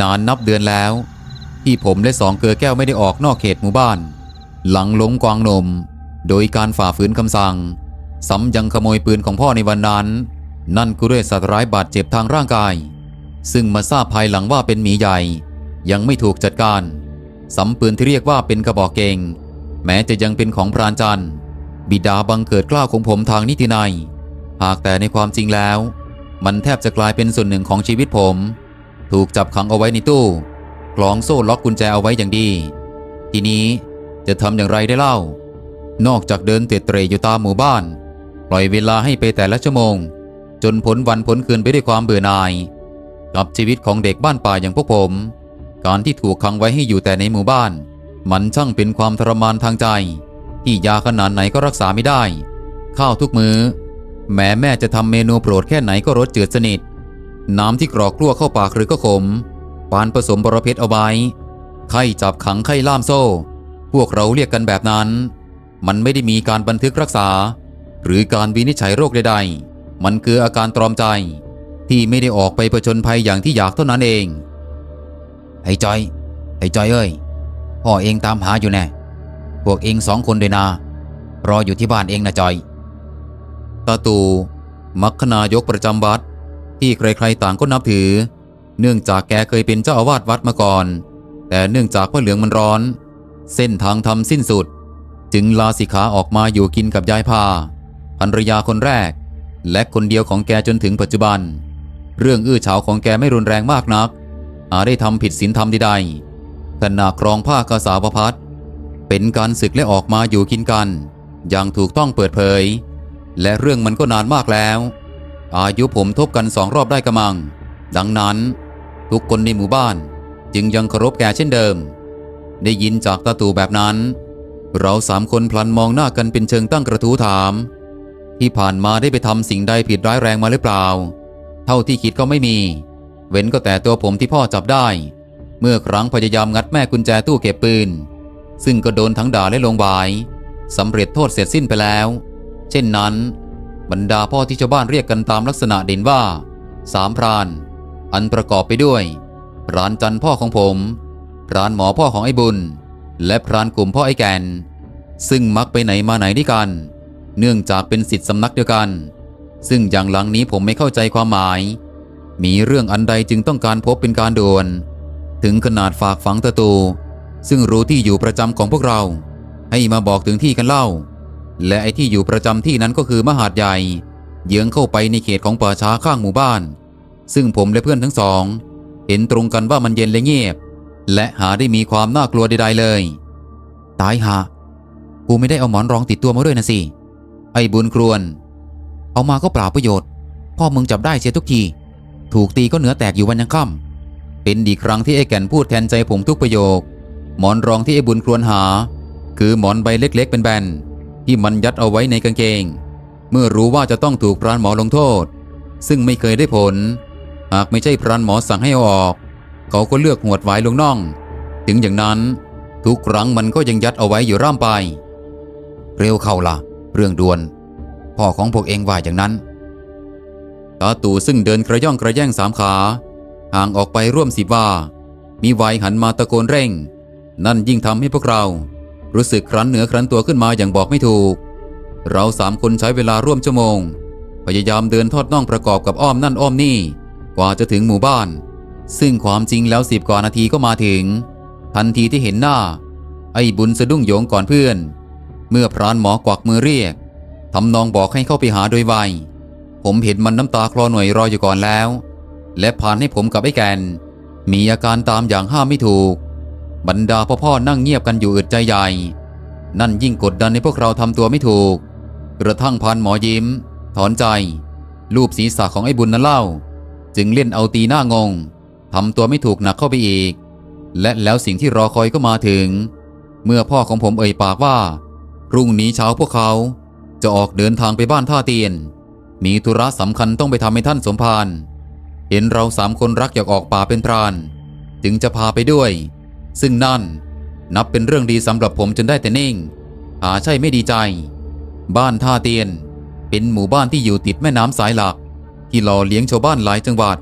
นานนับเดือนแล้ว ที่ผมและสองเกลือแก้วไม่ได้ออกนอกเขตหมู่บ้าน หลังหลงกวางนม โดยการฝ่าฝืนคำสั่งซ้ำยังขโมยปืนของพ่อในวันนั้น นั่นก็ด้วยสัตว์ร้ายบาดเจ็บทางร่างกาย ซึ่งมาทราบภายหลังว่าเป็นหมีใหญ่ ยังไม่ถูกจัดการสำปืนที่เรียกว่าเป็นกระบอกเกง แม้จะยังเป็นของพรานจันทร์ บิดาบังเกิดกล้าวของผมทางนิตินัย หากแต่ในความจริงแล้ว มันแทบจะกลายเป็นส่วนหนึ่งของชีวิตผม ถูกจับขังเอาไว้ในตู้คล้องโซ่ล็อกกุญแจเอาไว้อย่างดี ทีนี้จะทำอย่างไรได้เล่า นอกจากเดินเตะเตรอยู่ตามหมู่บ้าน ปล่อยเวลาให้ไปแต่ละชั่วโมง จนพ้นวันพ้นคืนไปด้วยความเบื่อหน่าย กับชีวิตของเด็กบ้านป่าอย่างพวกผม การที่ถูกขังไว้ให้อยู่แต่ในหมู่บ้าน มันช่างเป็นความทรมานทางใจ ที่ยาขนาดไหนก็รักษาไม่ได้ ข้าวทุกมือ้อ แม้แม่จะทำเมนูโปรดแค่ไหนก็รสจืดสนิท น้ำที่กรอกกลัวเข้าปากหรือก็ขม ปานผสมบรเพชรเอาไว้ ไข้จับขังไข้ล่ามโซ่ พวกเราเรียกกันแบบนั้น มันไม่ได้มีการบันทึกรักษา หรือการวินิจฉัยโรคใดๆ มันคืออาการตรอมใจ ที่ไม่ได้ออกไปผจญภัยอย่างที่อยากเท่านั้นเอง ไอ้จอย ไอ้จอยเอ้ย พ่อเองตามหาอยู่แน่ พวกเองสองคนด้วยนะรออยู่ที่บ้านเองนะจอย ตาตู มัคคณายกประจำวัด ที่ใครๆต่างก็นับถือ เนื่องจากแกเคยเป็นเจ้าอาวาสวัดมาก่อน แต่เนื่องจากพระเหลืองมันร้อน เส้นทางทำสิ้นสุด จึงลาสิกขาออกมาอยู่กินกับยายพาภรรยาคนแรก และคนเดียวของแกจนถึงปัจจุบัน เรื่องอื้อฉาวของแกไม่รุนแรงมากนัก อาได้ทำผิดศีลธรรมใดๆขณะครองผ้ากสาวพัดเป็นการศึกและออกมาอยู่กินกัน อย่างถูกต้องเปิดเผย และเรื่องมันก็นานมากแล้ว อายุผมทบกันสองรอบได้กระมัง ดังนั้น ทุกคนในหมู่บ้านจึงยังเคารพแกเช่นเดิม ได้ยินจากตาตู่แบบนั้น เราสามคนพลันมองหน้ากันเป็นเชิงตั้งกระทู้ถาม ที่ผ่านมาได้ไปทำสิ่งใดผิดร้ายแรงมาหรือเปล่า เท่าที่คิดก็ไม่มี เว้นก็แต่ตัวผมที่พ่อจับได้ เมื่อครั้งพยายามงัดแม่กุญแจตู้เก็บปืน ซึ่งก็โดนทั้งด่าและลงบายสำเร็จโทษเสร็จสิ้นไปแล้ว เช่นนั้น บรรดาพ่อที่ชาวบ้านเรียกกันตามลักษณะเด่นว่า สามพราน อันประกอบไปด้วย พรานจันพ่อของผม พรานหมอพ่อของไอ้บุญ และพรานกลุ่มพ่อไอ้แกน ซึ่งมักไปไหนมาไหนด้วยกัน เนื่องจากเป็นสิทธิสำนักเดียวกัน ซึ่งอย่างหลังนี้ผมไม่เข้าใจความหมาย มีเรื่องอันใดจึงต้องการพบเป็นการด่วน ถึงขนาดฝากฝังตะตู ซึ่งรู้ที่อยู่ประจำของพวกเรา ให้มาบอกถึงที่กันเล่า และไอ้ที่อยู่ประจำที่นั้นก็คือมหาดใหญ่ เยื้องเข้าไปในเขตของป่าช้าข้างหมู่บ้าน ซึ่งผมและเพื่อนทั้งสอง เห็นตรงกันว่ามันเย็นและเงียบ และหาได้มีความน่ากลัวใดๆเลย ตายหากูไม่ได้เอาหมอนรองติดตัวมาด้วยนะสิ ไอ้บุญครวน เอามาก็เปล่าประโยชน์ พ่อมึงจับได้เสียทุกที ถูกตีก็เหนือแตกอยู่วันยังค่ำเป็นดีครั้งที่ไอ้แก่นพูดแทนใจผมทุกประโยค หมอนรองที่ไอ้บุญครวนหา คือหมอนใบเล็กๆเป็นแบน ที่มันยัดเอาไว้ในกางเกง เมื่อรู้ว่าจะต้องถูกพรานหมอลงโทษ ซึ่งไม่เคยได้ผล หากไม่ใช่พรานหมอสั่งให้เอาออก เขาก็เลือกหวดไว้ลงน่อง ถึงอย่างนั้น ทุกครั้งมันก็ยังยัดเอาไว้อยู่ร่ำไป เร็วเข้าละเรื่องด่วน พ่อของพวกเองว่าอย่างนั้นตาตู่ซึ่งเดินกระย่องกระแย่งสามขาห่างออกไปร่วมสิบว่า มีไวหันมาตะโกนเร่ง นั่นยิ่งทำให้พวกเรา รู้สึกครั้นเหนือครั้นตัวขึ้นมาอย่างบอกไม่ถูก เราสามคนใช้เวลาร่วมชั่วโมง พยายามเดินทอดน่องประกอบกับอ้อมนั่นอ้อมนี่ กว่าจะถึงหมู่บ้าน ซึ่งความจริงแล้วสิบกว่านาทีก็มาถึง ทันทีที่เห็นหน้า ไอ้บุญสะดุ้งโยงก่อนเพื่อน เมื่อพรานหมอกวักมือเรียกทำนองบอกให้เข้าไปหาโดยไวผมเห็นมันน้ำตาคลอหน่วยรออยู่ก่อนแล้ว และผ่านให้ผมกับไอ้แกน มีอาการตามอย่างห้ามไม่ถูก บรรดาพ่อพ่อนั่งเงียบกันอยู่อึดใจใหญ่ นั่นยิ่งกดดันให้พวกเราทำตัวไม่ถูก กระทั่งพันหมอยิ้ม ถอนใจ รูปศีรษะของไอ้บุญนั้นเล่า จึงเล่นเอาตีหน้างงทำตัวไม่ถูกหนักเข้าไปอีก และแล้วสิ่งที่รอคอยก็มาถึง เมื่อพ่อของผมเอ่ยปากว่า พรุ่งนี้เช้าพวกเขาจะออกเดินทางไปบ้านท่าเตียน มีธุระสำคัญต้องไปทำให้ท่านสมภารเห็นเราสามคนรักอยากออกป่าเป็นพราน จึงจะพาไปด้วย ซึ่งนั่นนับเป็นเรื่องดีสำหรับผมจนได้แต่นิ่ง หาใช่ไม่ดีใจ บ้านท่าเตียน เป็นหมู่บ้านที่อยู่ติดแม่น้ำสายหลัก ที่หล่อเลี้ยงชาวบ้านหลายจังหวัด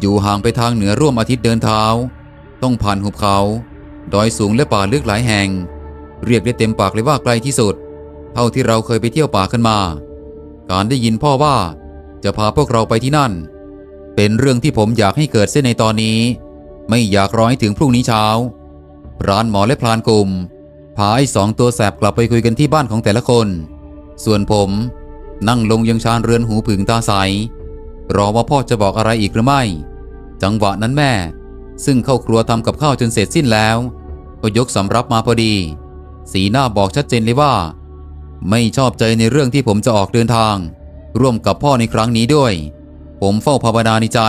อยู่ห่างไปทางเหนือร่วมอาทิตย์เดินเท้า ต้องผ่านหุบเขา ดอยสูงและป่าลึกหลายแห่ง เรียกได้เต็มปากเลยว่าไกลที่สุด เท่าที่เราเคยไปเที่ยวป่ากันมา การได้ยินพ่อว่าจะพาพวกเราไปที่นั่น เป็นเรื่องที่ผมอยากให้เกิดเส้นในตอนนี้ ไม่อยากรอให้ถึงพรุ่งนี้เช้า ร้านหมอและพรานกลุ่มพาไอ้สองตัวแสบกลับไปคุยกันที่บ้านของแต่ละคน ส่วนผม นั่งลงยังชานเรือนหูผึ่งตาใส รอว่าพ่อจะบอกอะไรอีกหรือไม่ จังหวะนั้นแม่ ซึ่งเข้าครัวทำกับข้าวจนเสร็จสิ้นแล้ว ก็ยกสำรับมาพอดี สีหน้าบอกชัดเจนเลยว่า ไม่ชอบใจในเรื่องที่ผมจะออกเดินทาง ร่วมกับพ่อในครั้งนี้ด้วย ผมเฝ้าภาวนาในใจ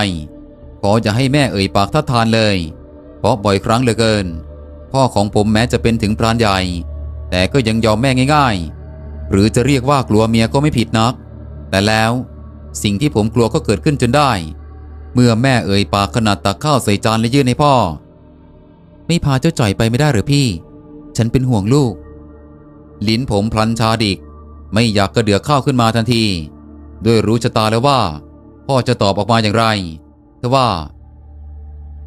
ขออย่าให้แม่เอ่ยปากทัดทานเลย เพราะบ่อยครั้งเหลือเกิน พ่อของผมแม้จะเป็นถึงพรานใหญ่ แต่ก็ยังยอมแม่ง่ายๆ หรือจะเรียกว่ากลัวเมียก็ไม่ผิดนัก แต่แล้วสิ่งที่ผมกลัวก็เกิดขึ้นจนได้ เมื่อแม่เอ่ยปากขนาดตักข้าวใส่จานและยื่นให้พ่อ ไม่พาเจ้าจ่อยไปไม่ได้หรือพี่ ฉันเป็นห่วงลูก ลิ้นผมพลันชาดิก ไม่อยากกระเดือกข้าวขึ้นมาทันที ด้วยรู้ชะตาแล้วว่า พ่อจะตอบออกมาอย่างไรแต่ว่า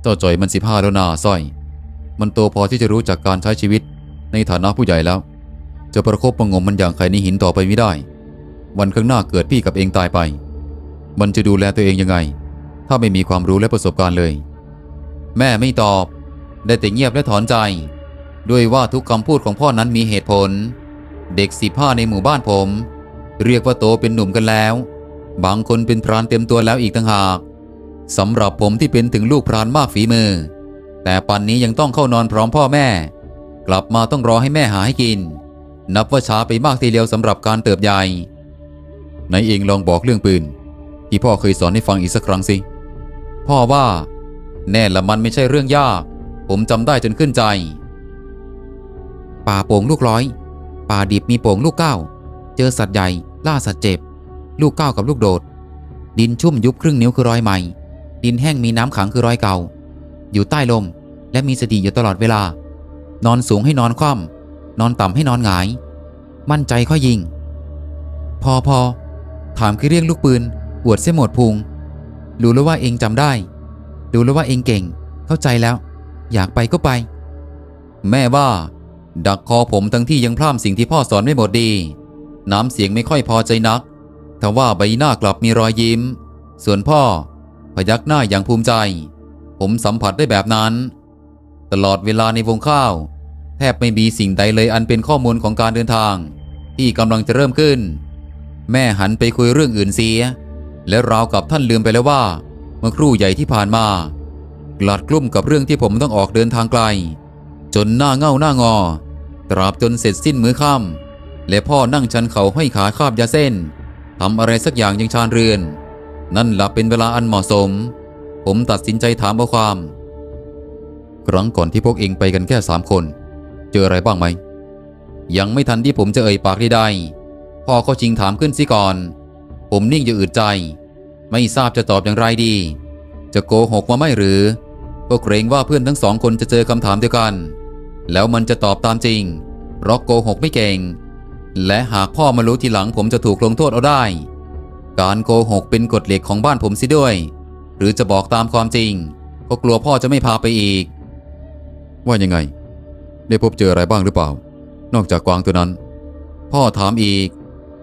เจ้าจ่อยมันสิบห้าแล้วนาสร้อย มันโตพอที่จะรู้จักการใช้ชีวิต ในฐานะผู้ใหญ่แล้ว จะประคบประงมมันอย่างใครในหินต่อไปไม่ได้ วันข้างหน้าเกิดพี่กับเองตายไป มันจะดูแลตัวเองยังไง ถ้าไม่มีความรู้และประสบการณ์เลย แม่ไม่ตอบ ได้แต่เงียบและถอนใจ ด้วยว่าทุกคำพูดของพ่อนั้นมีเหตุผล เด็กสิบห้าในหมู่บ้านผม เรียกว่าโตเป็นหนุ่มกันแล้ว บางคนเป็นพรานเต็มตัวแล้วอีกต่างหากสำหรับผมที่เป็นถึงลูกพรานมากฝีมือ แต่ปันนี้ยังต้องเข้านอนพร้อมพ่อแม่ กลับมาต้องรอให้แม่หาให้กิน นับว่าช้าไปมากทีเดียวสำหรับการเติบใหญ่ไหนเองลองบอกเรื่องปืน ที่พ่อเคยสอนให้ฟังอีกสักครั้งสิ พ่อว่า แน่ละมันไม่ใช่เรื่องยาก ผมจำได้จนขึ้นใจ ป่าโป่งลูกร้อย ป่าดิบมีโป่งลูกเก้า เจอสัตว์ใหญ่ ล่าสัตว์เจ็บ ลูกเก้ากับลูกโดด ดินชุ่มยุบครึ่งนิ้วคือรอยใหม่ ดินแห้งมีน้ำขังคือรอยเก่า อยู่ใต้ลม และมีสติอยู่ตลอดเวลา นอนสูงให้นอนคว่ำนอนต่ำให้นอนหงาย มั่นใจค่อยยิง พอพอถามคือเรียกลูกปืนปวดเส้นหมดพุงรู้แล้วว่าเองจำได้รู้แล้วว่าเองเก่ง เข้าใจแล้ว อยากไปก็ไป แม่ว่า ดักคอผมทั้งที่ยังพร่ำสิ่งที่พ่อสอนไม่หมดดี น้ำเสียงไม่ค่อยพอใจนักทว่าใบหน้ากลับมีรอยยิ้ม ส่วนพ่อพยักหน้าอย่างภูมิใจ ผมสัมผัสได้แบบนั้น ตลอดเวลาในวงข้าว แทบไม่มีสิ่งใดเลยอันเป็นข้อมูลของการเดินทาง ที่กำลังจะเริ่มขึ้น แม่หันไปคุยเรื่องอื่นเสีย และราวกับท่านลืมไปแล้วว่า เมื่อครู่ใหญ่ที่ผ่านมากลัดกลุ้มกับเรื่องที่ผมต้องออกเดินทางไกล จนหน้าเง่าหน้างอ ตราบจนเสร็จสิ้นมื้อค่ำและพ่อนั่งชันเขาห้อยขาคาบยาเส้นทำอะไรสักอย่างยังชานเรือน นั่นหลับเป็นเวลาอันเหมาะสม ผมตัดสินใจถามเอาความ ครั้งก่อนที่พวกเองไปกันแค่สามคน เจออะไรบ้างไหม ยังไม่ทันที่ผมจะเอ่ยปากใดๆพ่อก็ชิงถามขึ้นสิก่อน ผมนิ่งอยู่อืดใจ ไม่ทราบจะตอบอย่างไรดี จะโกหกมาไม่หรือ ก็เกรงว่าเพื่อนทั้งสองคนจะเจอคำถามเดียวกัน แล้วมันจะตอบตามจริงเพราะโกหกไม่เก่ง และหากพ่อมารู้ทีหลังผมจะถูกลงโทษเอาได้ การโกหกเป็นกฎเหล็กของบ้านผมสิด้วย หรือจะบอกตามความจริงก็กลัวพ่อจะไม่พาไปอีก ว่ายังไง ได้พบเจออะไรบ้างหรือเปล่า นอกจากกวางตัวนั้น พ่อถามอีก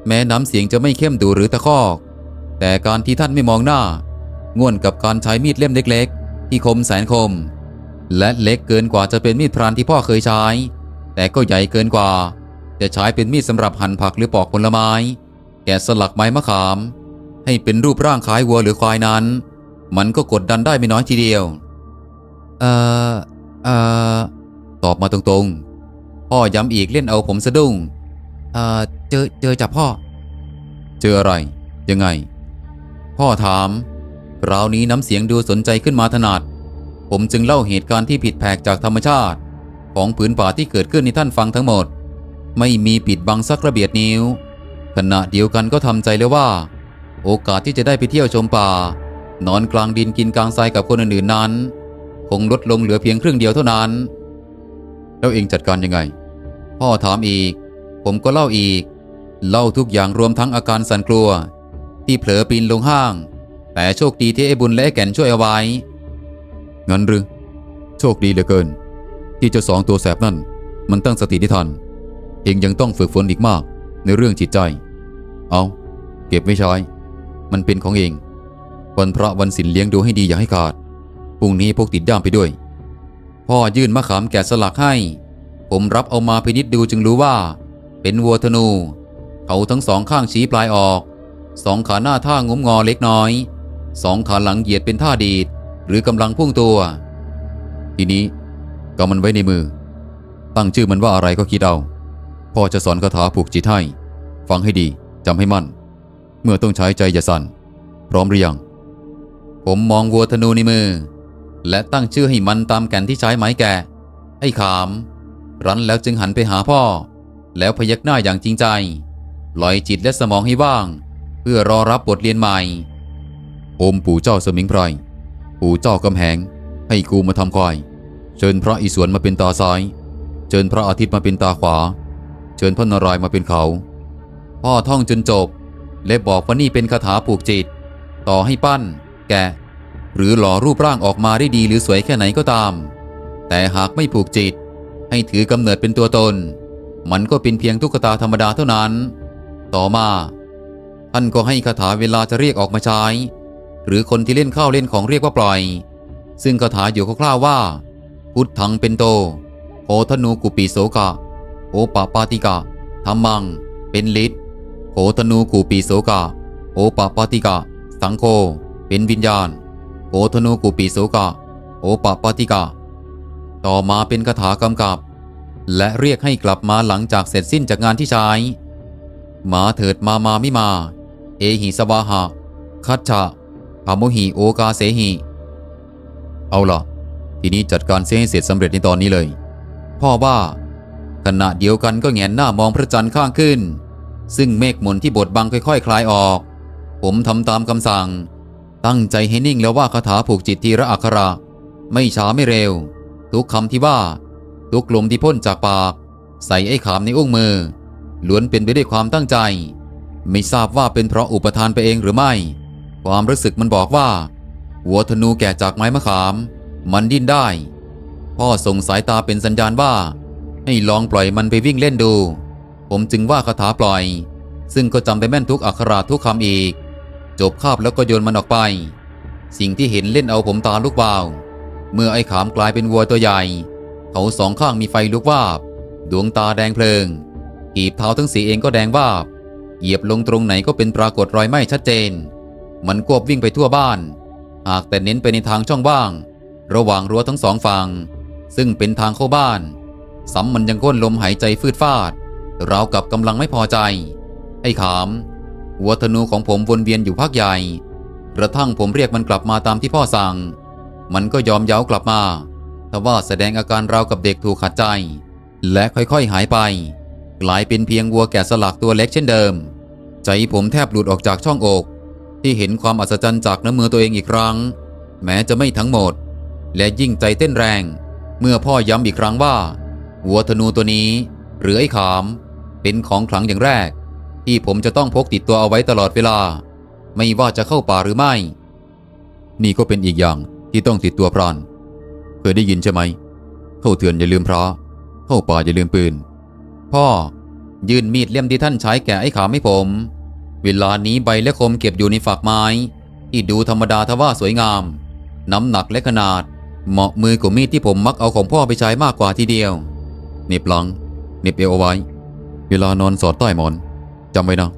แม้น้ำเสียงจะไม่เข้มดูหรือตะคอก แต่การที่ท่านไม่มองหน้า ง่วนกับการใช้มีดเล่มเล็กๆ ที่คมแสนคม และเล็กเกินกว่าจะเป็นมีดพรานที่พ่อเคยใช้ แต่ก็ใหญ่เกินกว่า จะใช้เป็นมีดสำหรับหั่นผักหรือปอกผลไม้ แกะสลักไม้มะขาม ให้เป็นรูปร่างคล้ายวัวหรือควายนั้น มันก็กดดันได้ไม่น้อยทีเดียว เอ่อ เอ่อ ตอบมาตรงๆ พ่อย้ำอีกเล่นเอาผมสะดุ้ง เอ่อ เจอเจอจับพ่อ เจออะไร ยังไง พ่อถามคราวนี้น้ำเสียงดูสนใจขึ้นมาถนัด ผมจึงเล่าเหตุการณ์ที่ผิดแผกจากธรรมชาติ ของผืนป่าที่เกิดขึ้นในท่านฟังทั้งหมด ไม่มีปิดบังสักระเบียดนิ้ว ขณะเดียวกันก็ทำใจแล้วว่า โอกาสที่จะได้ไปเที่ยวชมป่า นอนกลางดินกินกลางทรายกับคนอื่นๆนั้น คงลดลงเหลือเพียงครึ่งเดียวเท่านั้น แล้วเองจัดการยังไง พ่อถามอีก ผมก็เล่าอีก เล่าทุกอย่างรวมทั้งอาการสั่นกลัว ที่เผลอปีนลงห้าง แต่โชคดีที่ไอ้บุญและไอ้แก่นช่วยเอาไว้งั้นหรือโชคดีเหลือเกิน ที่เจ้าสองตัวแสบนั่น มันตั้งสติได้ทัน เองยังต้องฝึกฝนอีกมากในเรื่องจิตใจ เอา เก็บไว้ใช้มันเป็นของเอง วันพระวันศีลเลี้ยงดูให้ดีอย่าให้ขาดพรุ่งนี้พกติดด้ามไปด้วย พ่อยื่นมะขามแกะสลักให้ ผมรับเอามาพินิจดูจึงรู้ว่า เป็นวัวธนู เขาทั้งสองข้างชี้ปลายออก สองขาหน้าท่างุ้มงอเล็กน้อย สองขาหลังเหยียดเป็นท่าดีด หรือกำลังพุ่งตัว ทีนี้ก็มันไว้ในมือ ตั้งชื่อมันว่าอะไรก็คิดเอาพ่อจะสอนคาถาผูกจิตให้ ฟังให้ดีจำให้มั่น เมื่อต้องใช้ใจอย่าสั่น พร้อมหรือยัง ผมมองวัวธนูในมือ และตั้งชื่อให้มันตามแก่นที่ใช้ไม้แกะ ไอ้ขาม รั้นแล้วจึงหันไปหาพ่อ แล้วพยักหน้าอย่างจริงใจปล่อยจิตและสมองให้ว่าง เพื่อรอรับบทเรียนใหม่อมปู่เจ้าสมิงพรปู่เจ้ากำแหง ให้กูมาทำควายเชิญพระอิศวรมาเป็นตาซ้าย เชิญพระอาทิตย์มาเป็นตาขวา เชิญพระนารายณ์มาเป็นเขา พ่อท่องจนจบ และบอกว่านี่เป็นคาถาผูกจิต ต่อให้ปั้น แกะ หรือหล่อรูปร่างออกมาได้ดีหรือสวยแค่ไหนก็ตาม แต่หากไม่ผูกจิต ให้ถือกำเนิดเป็นตัวตน มันก็เป็นเพียงตุ๊กตาธรรมดาเท่านั้น ต่อมา ท่านก็ให้คาถาเวลาจะเรียกออกมาใช้ หรือคนที่เล่นข้าวเล่นของเรียกว่าปล่อย ซึ่งคาถาอยู่คร่าวๆว่า พุทธังเป็นโตโหธนูกุปีโสกะโอปปาติกะธรรมัง เป็นฤทธิ์โหธนูกุปีโสกะโอปปาติกะ สังโฆ เป็นวิญญาณโหธนูกุปีโสกะโอปปติกะ ต่อมาเป็นคาถากำกับ และเรียกให้กลับมาหลังจากเสร็จสิ้นจากงานที่ใช้มาเถิดมามาไม่มา เอหิสวาหะ คัจฉะพาโมหิโอกาเสหิ เอาล่ะ ทีนี้จัดการเสียให้เสร็จสำเร็จในตอนนี้เลย พ่อว่า ขณะเดียวกันก็แงนหน้ามองพระจันทร์ข้างขึ้น ซึ่งเมฆหมนที่บดบังค่อยๆคคลายออก ผมทำตามคำสั่ง ตั้งใจให้นิ่งแล้วว่าคาถาผูกจิตทีละอักขระ ไม่ช้าไม่เร็ว ทุกคำที่ว่า ทุกลมที่พ่นจากปาก ใส่ไอ้ขามในอุ้งมือ ล้วนเป็นไปด้วยความตั้งใจ ไม่ทราบว่าเป็นเพราะอุปทานไปเองหรือไม่ ความรู้สึกมันบอกว่า หัวธนูแก่จากไม้มะขาม มันดิ้นได้ พ่อส่งสายตาเป็นสัญญาณว่า ให้ลองปล่อยมันไปวิ่งเล่นดู ผมจึงว่าคาถาปล่อย ซึ่งก็จำได้แม่นทุกอักขระทุกคำอีก จบคาบแล้วก็โยนมันออกไป สิ่งที่เห็นเล่นเอาผมตาลุกวาว เมื่อไอ้ขามกลายเป็นวัวตัวใหญ่ เขาสองข้างมีไฟลุกวาบ ดวงตาแดงเพลิง กีบเท้าทั้งสีเองก็แดงวาบ เหยียบลงตรงไหนก็เป็นปรากฏรอยไหม้ชัดเจน มันกวบวิ่งไปทั่วบ้าน หากแต่เน้นไปในทางช่องว่าง ระหว่างรั้วทั้งสองฝั่ง ซึ่งเป็นทางเข้าบ้านซ้ำมันยังก้นลมหายใจฟืดฟาด ราวกับกำลังไม่พอใจ ไอ้ขาม หัวธนูของผมวนเวียนอยู่พักใหญ่ กระทั่งผมเรียกมันกลับมาตามที่พ่อสั่ง มันก็ยอมเย้ากลับมาทว่าแสดงอาการราวกับเด็กถูกขัดใจ และค่อยๆหายไป กลายเป็นเพียงวัวแกะสลักตัวเล็กเช่นเดิม ใจผมแทบหลุดออกจากช่องอก ที่เห็นความอัศจรรย์จากน้ำมือตัวเองอีกครั้ง แม้จะไม่ทั้งหมด และยิ่งใจเต้นแรง เมื่อพ่อย้ำอีกครั้งว่าวัวธนูตัวนี้ หรือไอ้ขาม เป็นของขลังอย่างแรก ที่ผมจะต้องพกติดตัวเอาไว้ตลอดเวลา ไม่ว่าจะเข้าป่าหรือไม่ นี่ก็เป็นอีกอย่างที่ต้องติดตัวพรานเคยได้ยินใช่ไหม เข้าเถื่อนอย่าลืมพระเข้าป่าอย่าลืมปืน พ่อ ยื่นมีดเล่มที่ท่านใช้แกะไอ้ขามให้ผม เวลานี้ใบและคมเก็บอยู่ในฝักไม้ ที่ดูธรรมดาทว่าสวยงาม น้ำหนักและขนาด เหมาะมือกว่ามีดที่ผมมักเอาของพ่อไปใช้มากกว่าทีเดียวเหน็บหลังเหน็บเอวเอาไว้ เวลานอนสอดใต้หมอน จำไว้นะ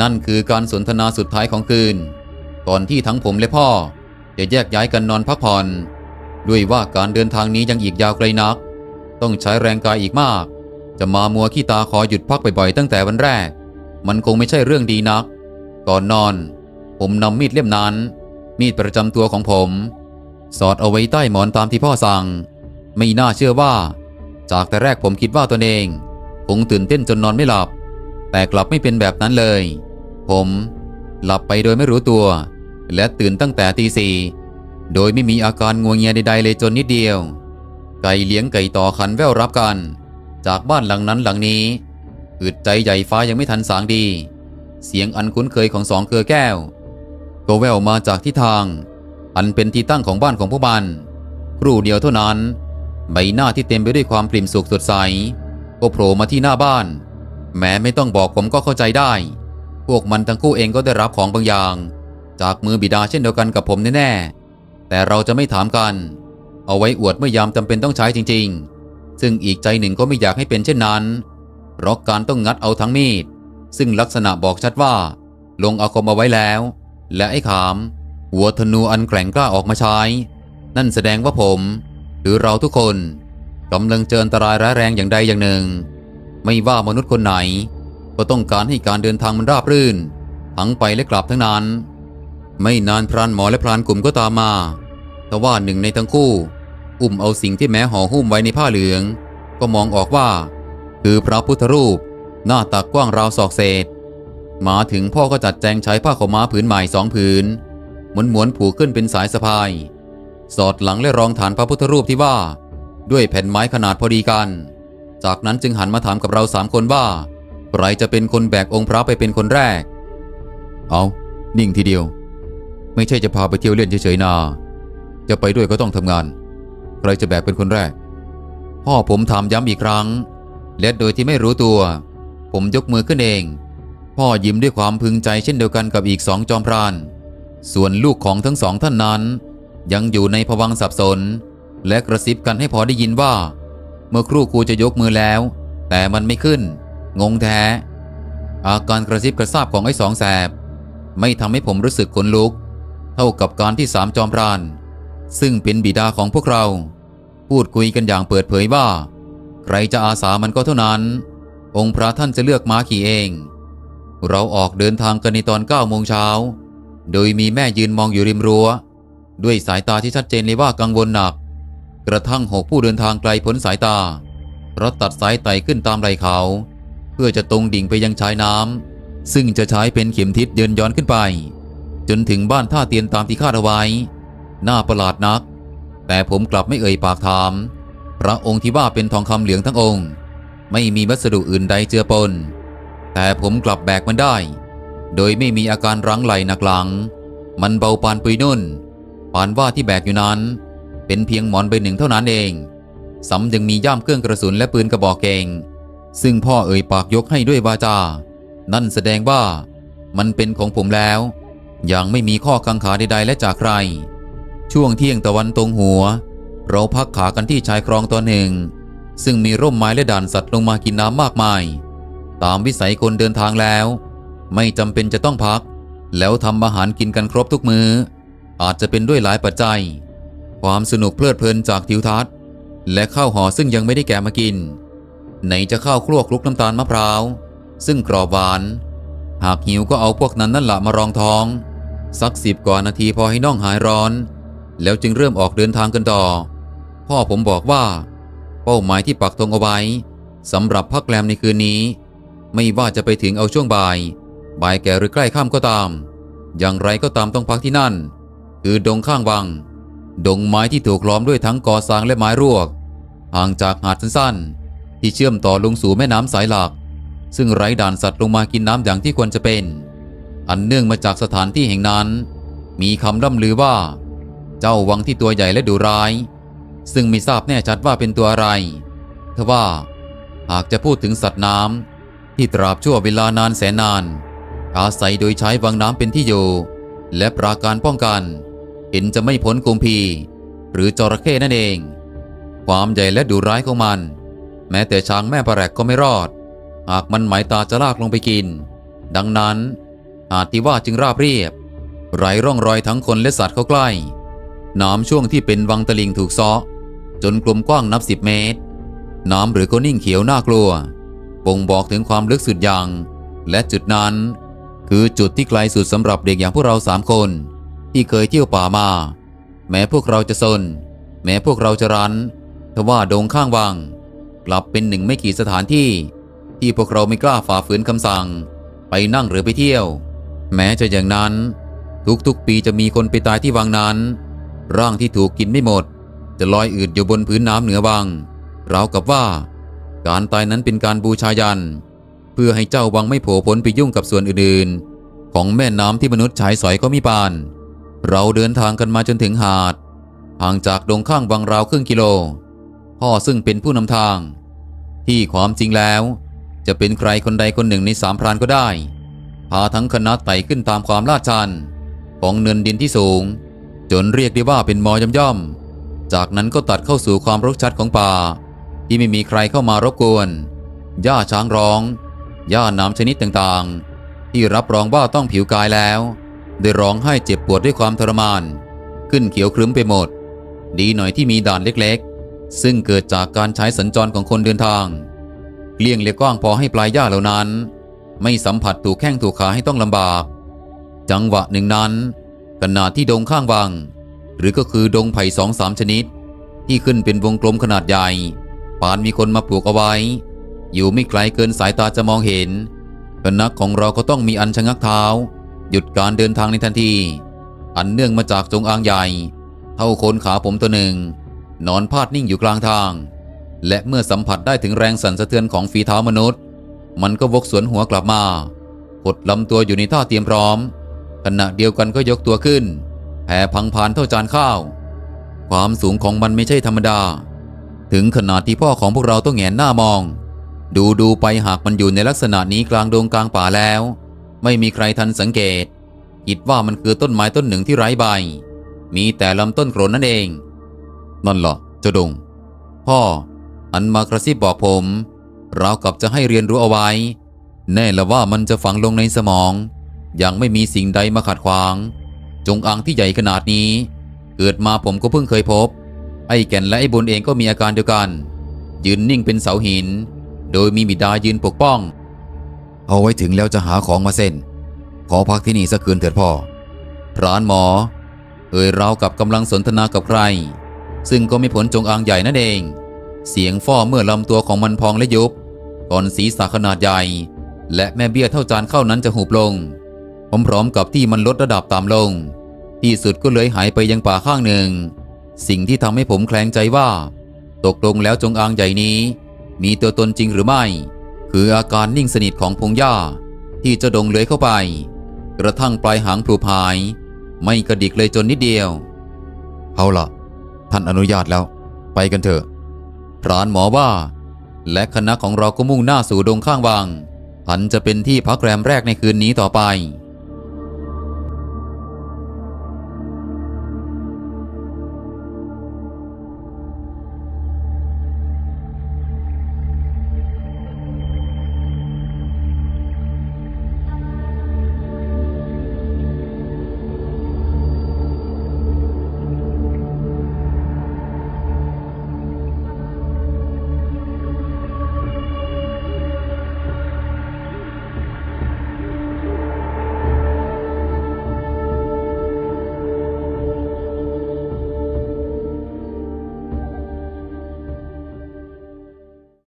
นั่นคือการสนทนาสุดท้ายของคืน ก่อนที่ทั้งผมและพ่อ จะแยกย้ายกันนอนพักผ่อน ด้วยว่าการเดินทางนี้ยังอีกยาวไกลนัก ต้องใช้แรงกายอีกมาก จะมามัวขี้ตาขอหยุดพักบ่อยๆตั้งแต่วันแรก มันคงไม่ใช่เรื่องดีนัก ก่อนนอน ผมนำมีดเล่มนั้น มีดประจำตัวของผม สอดเอาไว้ใต้หมอนตามที่พ่อสั่ง ไม่น่าเชื่อว่า จากแต่แรกผมคิดว่าตนเอง คงตื่นเต้นจนนอนไม่หลับ แต่กลับไม่เป็นแบบนั้นเลย ผม หลับไปโดยไม่รู้ตัว และตื่นตั้งแต่ตีสี่โดยไม่มีอาการงวงเงียใดๆเลยจนนิดเดียว ไก่เลี้ยงไก่ต่อขันแววรับกัน จากบ้านหลังนั้นหลังนี้อึดใจใหญ่ฟ้ายังไม่ทันสางดี เสียงอันคุ้นเคยของสองเครือแก้ว ก็ก็แววมาจากที่ทาง อันเป็นที่ตั้งของบ้านของพวกมันครู่เดียวเท่านั้น ใบหน้าที่เต็มไปด้วยความปริ่มสุขสดใสก็โผล่มาที่หน้าบ้าน แม้ไม่ต้องบอกผมก็เข้าใจได้ พวกมันทั้งคู่เองก็ได้รับของบางอย่าง จากมือบิดาเช่นเดียวกันกับผมแน่ๆ แต่เราจะไม่ถามกัน เอาไว้อวดเมื่อยามจำเป็นต้องใช้จริง ๆ ซึ่งอีกใจหนึ่งก็ไม่อยากให้เป็นเช่นนั้น เพราะการต้องงัดเอาทั้งมีด ซึ่งลักษณะบอกชัดว่า ลงอาคมเอาไว้แล้ว และไอ้ขาม หัวธนูอันแกร่งกล้าออกมาใช้ นั่นแสดงว่าผม หรือเราทุกคนกำลังเจออันตรายร้ายแรงอย่างใดอย่างหนึ่ง ไม่ว่ามนุษย์คนไหน ก็ต้องการให้การเดินทางมันราบรื่น ทั้งไปและกลับทั้งนั้น ไม่นานพรานหมอและพรานกลุ่มก็ตามมาทว่าหนึ่งในทั้งคู่ อุ้มเอาสิ่งที่แม้ห่อหุ้มไว้ในผ้าเหลือง ก็มองออกว่า คือพระพุทธรูป หน้าตักกว้างราวศอกเศษ มาถึงพ่อก็จัดแจงใช้ผ้าขาวม้าผืนใหม่สองผืนหมุนหมุนๆผูกขึ้นเป็นสายสะพาย สอดหลังและรองฐานพระพุทธรูปที่ว่า ด้วยแผ่นไม้ขนาดพอดีกัน จากนั้นจึงหันมาถามกับเราสามคนว่า ใครจะเป็นคนแบกองค์พระไปเป็นคนแรก เอานิ่งทีเดียว ไม่ใช่จะพาไปเที่ยวเล่นเฉยๆนา จะไปด้วยก็ต้องทำงาน ใครจะแบกเป็นคนแรก พ่อผมถามย้ำอีกครั้ง และโดยที่ไม่รู้ตัว ผมยกมือขึ้นเอง พ่อยิ้มด้วยความพึงใจเช่นเดียวกันกับอีกสองจอมพราน ส่วนลูกของทั้งสองท่านนั้น ยังอยู่ในภวังสับสน และกระซิบกันให้พอได้ยินว่า เมื่อครู่ครูจะยกมือแล้ว แต่มันไม่ขึ้น งงแท้ อาการกระซิบกระซาบของไอ้สองแสบ ไม่ทำให้ผมรู้สึกขนลุก เท่ากับการที่สามจอมพราน ซึ่งเป็นบิดาของพวกเรา พูดคุยกันอย่างเปิดเผยว่า ใครจะอาสามันก็เท่านั้น องค์พระท่านจะเลือกม้าขี่เอง เราออกเดินทางกันในตอน9โมงเช้า โดยมีแม่ยืนมองอยู่ริมรั้ว ด้วยสายตาที่ชัดเจนเลยว่ากังวลหนัก กระทั่งหกผู้เดินทางไกลพ้นสายตาเราตัดสายไต่ขึ้นตามไหล่เขา เพื่อจะตรงดิ่งไปยังชายน้ำซึ่งจะใช้เป็นเข็มทิศเดินย้อนขึ้นไป จนถึงบ้านท่าเตียนตามที่คาดเอาไว้น่าประหลาดนัก แต่ผมกลับไม่เอ่ยปากถาม พระองค์ที่ว่าเป็นทองคำเหลืองทั้งองค์ ไม่มีวัสดุอื่นใดเจือปน แต่ผมกลับแบกมันได้ โดยไม่มีอาการรั้งไหลหนักหลัง มันเบาปานปุยนุ่นปานว่าที่แบกอยู่นั้น เป็นเพียงหมอนใบหนึ่งเท่านั้นเองซ้ำยังมีย่ามเครื่องกระสุนและปืนกระบอกเองซึ่งพ่อเอ่ยปากยกให้ด้วยวาจา นั่นแสดงว่า มันเป็นของผมแล้ว อย่างไม่มีข้อกังขาใดๆและจากใคร ช่วงเที่ยงตะวันตรงหัว เราพักขากันที่ชายคลองตัวหนึ่ง ซึ่งมีร่มไม้และด่านสัตว์ลงมากินน้ำมากมาย ตามวิสัยคนเดินทางแล้ว ไม่จำเป็นจะต้องพัก แล้วทำอาหารกินกันครบทุกมือ้ออาจจะเป็นด้วยหลายปัจจัย ความสนุกเพลิดเพลินจากทิวทัศน์ และข้าวห่อซึ่งยังไม่ได้แกะมากิน ไหนจะข้าวคลวกคลุกน้ำตาลมะพร้าว ซึ่งกรอบหวาน หากหิวก็เอาพวกนั้นนั่นละมารองท้อง สักสิบกว่านาทีพอให้น่องหายร้อน แล้วจึงเริ่มออกเดินทางกันต่อ พ่อผมบอกว่า เป้าหมายที่ปักธงเอาไว้สำหรับพักแรมในคืนนี้ ไม่ว่าจะไปถึงเอาช่วงบ่าย บ่ายแก่หรือใกล้ค่ำก็ตาม อย่างไรก็ตามต้องพักที่นั่น คือดงข้างวัง ดงไม้ที่ถูกล้อมด้วยทั้งกอซางและไม้รวก ห่างจากหาดสั้นๆ ที่เชื่อมต่อลงสู่แม่น้ำสายหลัก ซึ่งไร้ด่านสัตว์ลงมากินน้ำอย่างที่ควรจะเป็น อันเนื่องมาจากสถานที่แห่งนั้น มีคำร่ำลือว่า เจ้าวังที่ตัวใหญ่และดุร้าย ซึ่งไม่ทราบแน่ชัดว่าเป็นตัวอะไรทว่าหากจะพูดถึงสัตว์น้ำที่ตราบชั่วเวลานานแสนนาน อาศัยโดยใช้วังน้ำเป็นที่อยู่ และปราการป้องกัน เห็นจะไม่พ้นกุมพี หรือจระเข้นั่นเอง ความใหญ่และดุร้ายของมัน แม้แต่ช้างแม่ปลาแรกก็ไม่รอด หากมันหมายตาจะลากลงไปกิน ดังนั้นหาดที่ว่าจึงราบเรียบ ไร้ร่องรอยทั้งคนและสัตว์เข้าใกล้ น้ำช่วงที่เป็นวังตะลิงถูกซ้อจนกลมกว้างนับสิบเมตร น้ำหรือก็นิ่งเขียวน่ากลัวบ่งบอกถึงความลึกสุดอย่าง และจุดนั้น คือจุดที่ไกลสุดสำหรับเด็กอย่างพวกเราสามคน ที่เคยเที่ยวป่ามา แม้พวกเราจะซน แม้พวกเราจะรันทว่าดงข้างวัง กลับเป็นหนึ่งไม่กี่สถานที่ ที่พวกเราไม่กล้าฝ่าฝืนคำสั่ง ไปนั่งหรือไปเที่ยว แม้จะอย่างนั้น ทุกๆปีจะมีคนไปตายที่วังนั้น ร่างที่ถูกกินไม่หมด จะลอยอืดอยู่บนพื้นน้ำเหนือวังราวกับว่า การตายนั้นเป็นการบูชายัน เพื่อให้เจ้าวังไม่โผล่พ้นไปยุ่งกับส่วนอื่นๆ ของแม่น้ำที่มนุษย์ใช้สอยก็มีปาน เราเดินทางกันมาจนถึงหาด ห่างจากดงข้างบางราวครึ่งกิโล พ่อซึ่งเป็นผู้นำทาง ที่ความจริงแล้ว จะเป็นใครคนใดคนหนึ่งในสามพรานก็ได้ พาทั้งคณะไต่ขึ้นตามความลาดชัน ของเนินดินที่สูง จนเรียกได้ว่าเป็นมอย่ำย่ำๆจากนั้นก็ตัดเข้าสู่ความรกชัดของป่า ที่ไม่มีใครเข้ามารบกวนหญ้าช้างร้องหญ้าน้ำชนิดต่างๆ ที่รับรองว่าต้องผิวกายแล้ว ได้ร้องให้เจ็บปวดด้วยความทรมาน ขึ้นเขียวครึ้มไปหมด ดีหน่อยที่มีด่านเล็กๆ ซึ่งเกิดจากการใช้สัญจรของคนเดินทางเลี้ยงเล็กกว้างพอให้ปลายหญ้าเหล่านั้น ไม่สัมผัสถูกแข้งถูกขาให้ต้องลำบาก จังหวะหนึ่งนั้นขณะที่ดงข้างวัง หรือก็คือดงไผ่สองสามชนิด ที่ขึ้นเป็นวงกลมขนาดใหญ่ปานมีคนมาปลูกเอาไว้ อยู่ไม่ไกลเกินสายตาจะมองเห็นคณะของเราก็ต้องมีอันชะงักเท้า หยุดการเดินทางในทันที อันเนื่องมาจากจงอางใหญ่ เท่าคนขาผมตัวหนึ่ง นอนพาดนิ่งอยู่กลางทาง และเมื่อสัมผัสได้ถึงแรงสั่นสะเทือนของฝีเท้ามนุษย์ มันก็วกสวนหัวกลับมาหดลำตัวอยู่ในท่าเตรียมพร้อม ขณะเดียวกันก็ยกตัวขึ้นแผ่พังพานเท่าจานข้าว ความสูงของมันไม่ใช่ธรรมดา ถึงขนาดที่พ่อของพวกเราต้องแงนหน้ามอง ดูดูไปหากมันอยู่ในลักษณะนี้กลางดงกลางป่าแล้ว ไม่มีใครทันสังเกต คิดว่ามันคือต้นไม้ต้นหนึ่งที่ไร้ใบ มีแต่ลำต้นโกรนนั่นเอง นั่นเหรอเจ้าดง พ่อ อันมากระซิบบอกผมเรากับจะให้เรียนรู้เอาไว้ แน่ละว่ามันจะฝังลงในสมอง ยังไม่มีสิ่งใดมาขัดขวาง จงอางที่ใหญ่ขนาดนี้ เกิดมาผมก็เพิ่งเคยพบ ไอ้แก่นและไอ้บนเองก็มีอาการเดียวกัน ยืนนิ่งเป็นเสาหิน โดยมีบิดายืนปกป้อง เอาไว้ถึงแล้วจะหาของมาเส้น ขอพักที่นี่สักคืนเถิดพ่อ พรานหมอ เอ่ยราวกับกำลังสนทนากับใคร ซึ่งก็ไม่ผลจงอางใหญ่นั่นเอง เสียงฟ้อเมื่อลำตัวของมันพองและยุบก่อนศีรษะขนาดใหญ่ และแม่เบี้ยเท่าจานเข้านั้นจะหุบลง พร้อมๆกับที่มันลดระดับต่ำลง ที่สุดก็เลยหายไปยังป่าข้างหนึ่ง สิ่งที่ทำให้ผมแคลงใจว่า ตกลงแล้วจงอางใหญ่นี้ มีตัวตนจริงหรือไม่ คืออาการนิ่งสนิทของพงหญ้าที่เจะดงเลื้อยเข้าไป กระทั่งปลายหางพลูพาย ไม่กระดิกเลยจนนิดเดียว เอาล่ะท่านอนุญาตแล้ว ไปกันเถอะพรานหมอว่า และคณะของเราก็มุ่งหน้าสู่ดงข้างวังอันจะเป็นที่พักแรมแรกในคืนนี้ต่อไป